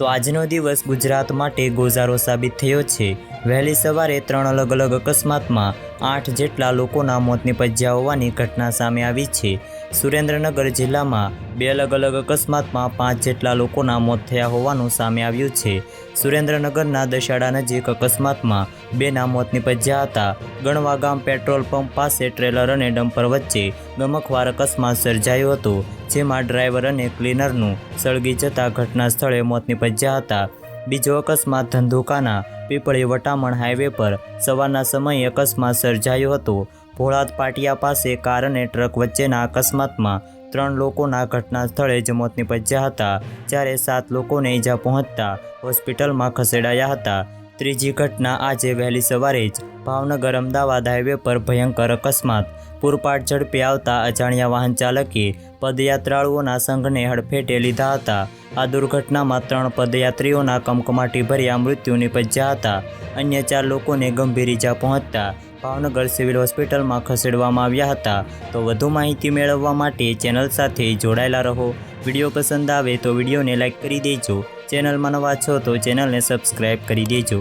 તો આજનો દિવસ ગુજરાત માટે ગોઝારો સાબિત થયો છે. વહેલી સવારે ત્રણ અલગ અલગ અકસ્માતમાં આઠ જેટલા લોકોના મોત નિપજ્યા હોવાની ઘટના સામે આવી છે. સુરેન્દ્રનગર જિલ્લામાં બે અલગ અલગ અકસ્માતમાં પાંચ જેટલા લોકોના મોત થયા હોવાનું સામે આવ્યું છે. સુરેન્દ્રનગરના દશાડા નજીક અકસ્માતમાં બેના મોત નિપજ્યા હતા. ગણવા ગામ પેટ્રોલ પંપ પાસે ટ્રેલર અને ડમ્પર વચ્ચે ગમકવાર અકસ્માત સર્જાયો હતો, જેમાં ડ્રાઈવર અને ક્લીનરનું સળગી જતા ઘટના સ્થળે મોત નિપજ્યા હતા. બીજો અકસ્માત ધંધુકાના પીપળી વટામણ હાઈવે પર સવારના સમયે અકસ્માત સર્જાયો હતો. ભોળાદ પાટિયા પાસે કાર અને ટ્રક વચ્ચેના અકસ્માતમાં ત્રણ લોકોના ઘટના સ્થળે જ મોત નિપજ્યા હતા, જ્યારે સાત લોકોને ઈજા પહોંચતા હોસ્પિટલમાં ખસેડાયા હતા. ત્રીજી ઘટના આજે વહેલી સવારે જ ભાવનગર અમદાવાદ હાઈવે પર ભયંકર અકસ્માત. પૂરપાટ ઝડપે આવતા અજાણ્યા વાહન ચાલકે પદયાત્રાળુઓના સંઘને હડફેટે લીધા હતા. આ દુર્ઘટનામાં ત્રણ પદયાત્રીઓના કમકમાટી ભર્યા મૃત્યુ નિપજ્યા હતા. અન્ય ચાર લોકોને ગંભીર ઈજા પહોંચતા ભાવનગર સિવિલ હોસ્પિટલમાં ખસેડવામાં આવ્યા હતા. તો વધુ માહિતી મેળવવા માટે ચેનલ સાથે જોડાયેલા રહો. વીડિયો પસંદ આવે તો વિડીયોને લાઇક કરી દેજો. ચેનલમાં નવા છો તો ચેનલને સબસ્ક્રાઈબ કરી દેજો.